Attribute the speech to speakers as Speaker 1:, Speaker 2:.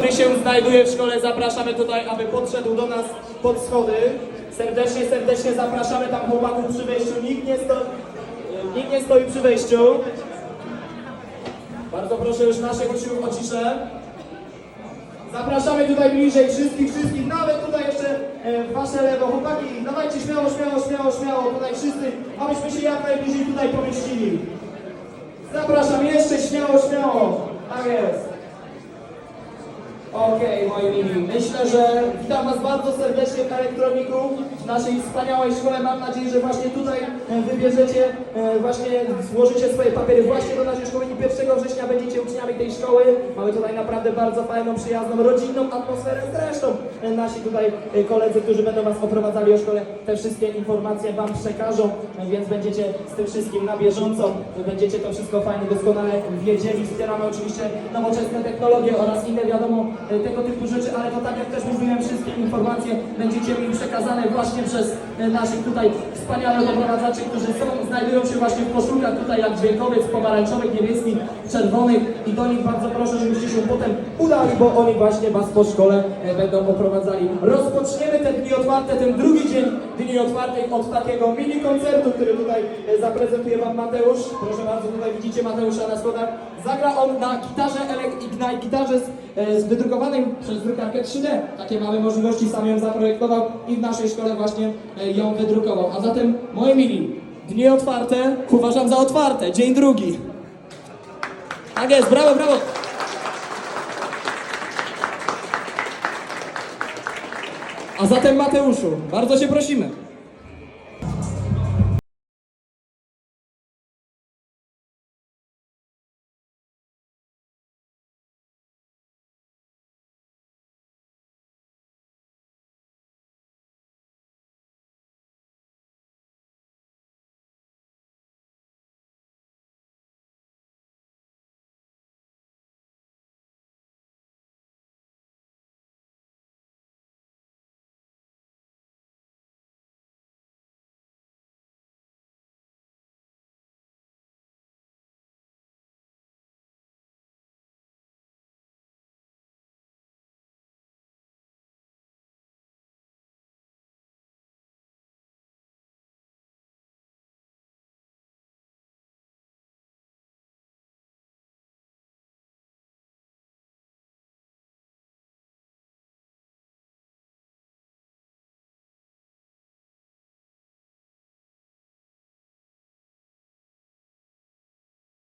Speaker 1: który się znajduje w szkole, zapraszamy tutaj, aby podszedł do nas pod schody. Serdecznie, serdecznie zapraszamy tam chłopaków przy wejściu. Nikt nie, sto... Nikt nie stoi przy wejściu. Bardzo proszę już naszych uczniów o ciszę. Zapraszamy tutaj bliżej wszystkich, wszystkich, nawet tutaj jeszcze e, wasze lewo. Chłopaki, dawajcie śmiało, śmiało, śmiało, śmiało, tutaj wszyscy, abyśmy się jak najbliżej tutaj pomieścili. Zapraszam jeszcze śmiało, śmiało. Tak jest. Okej, moi mili, myślę, że witam Was bardzo serdecznie w Elektroniku, w naszej wspaniałej szkole. Mam nadzieję, że właśnie tutaj e, wybierzecie, e, właśnie złożycie swoje papiery właśnie do naszej szkoły i 1 września będziecie uczniami tej szkoły. Mamy tutaj naprawdę bardzo fajną, przyjazną, rodzinną atmosferę. Zresztą e, nasi tutaj koledzy, którzy będą Was oprowadzali o szkole, te wszystkie informacje Wam przekażą, więc będziecie z tym wszystkim na bieżąco, będziecie to wszystko fajnie, doskonale wiedzieli. Wspieramy oczywiście nowoczesne technologie oraz inne wiadomo e, tego typu rzeczy, ale to tak jak też mówiłem, wszystkie informacje będziecie mi przekazane właśnie przez e, naszych tutaj wspaniałych oprowadzaczy, którzy są, znajdują się właśnie w koszulkach tutaj jak dźwiękowiec, pomarańczowych, niebieskich, czerwonych i do nich bardzo proszę, żebyście się potem udali, bo oni właśnie Was po szkole e, będą oprowadzali. Rozpoczniemy te dni otwarte, ten drugi dzień dni otwartych od takiego mini koncertu, który tutaj e, zaprezentuje Wam Mateusz. Proszę bardzo, tutaj widzicie Mateusza na schodach. Zagra on na gitarze Elect Ignite, gitarze z, e, wydrukowanej przez drukarkę 3D. Takie mamy możliwości, sam ją zaprojektował i w naszej szkole właśnie e, ją wydrukował. A zatem, moi mili, dni otwarte uważam za otwarte. Dzień drugi. Tak jest, brawo, brawo. A zatem Mateuszu, bardzo Cię prosimy.